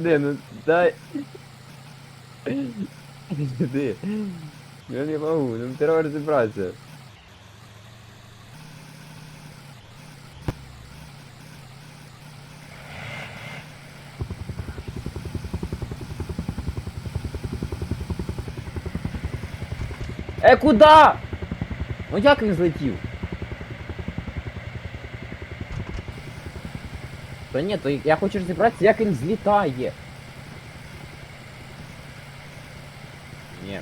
Де, ну дай. Іди. Я не можу, ну треба розібратися. Е, куда? Ну як він злетів? Та ні, то я хочу розібратися, як він злітає. Ні.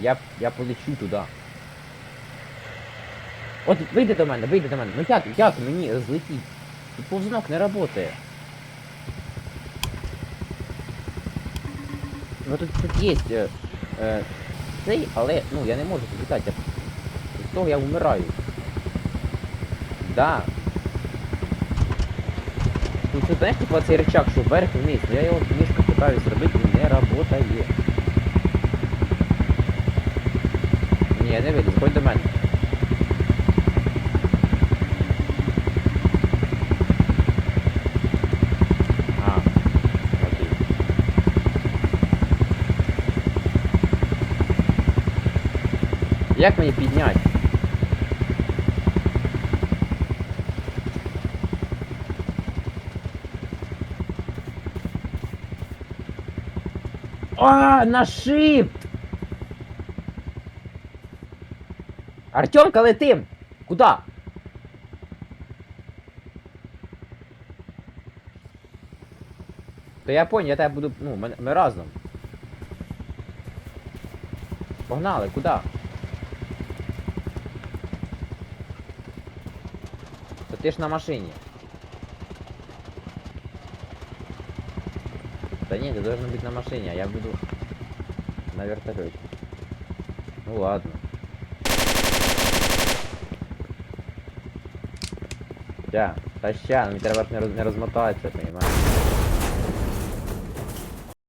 Я, я полечу туди. От вийди до мене, вийди до мене. Ну як, як мені злетіть? Тут повзунок не працює. Ну тут, тут є е, е, цей, але ну я не можу тут з того я вмираю. Да. Ну це знаєш, типа цей рычаг, що вверх вниз, я його мішка питаюсь робити, він не работає. Ні, не вийде, ходь до мене. Як мені підняти? А, на шип! Артемка, летим! Куда? То я понял, я тебе буду. Ну, ми, ми разом. Погнали, куда? То ти ж на машині. Да нет, ты должен быть на машине, а я буду на вертолете. Ну ладно. Ща, та ща, ну треба не, роз, понимаешь?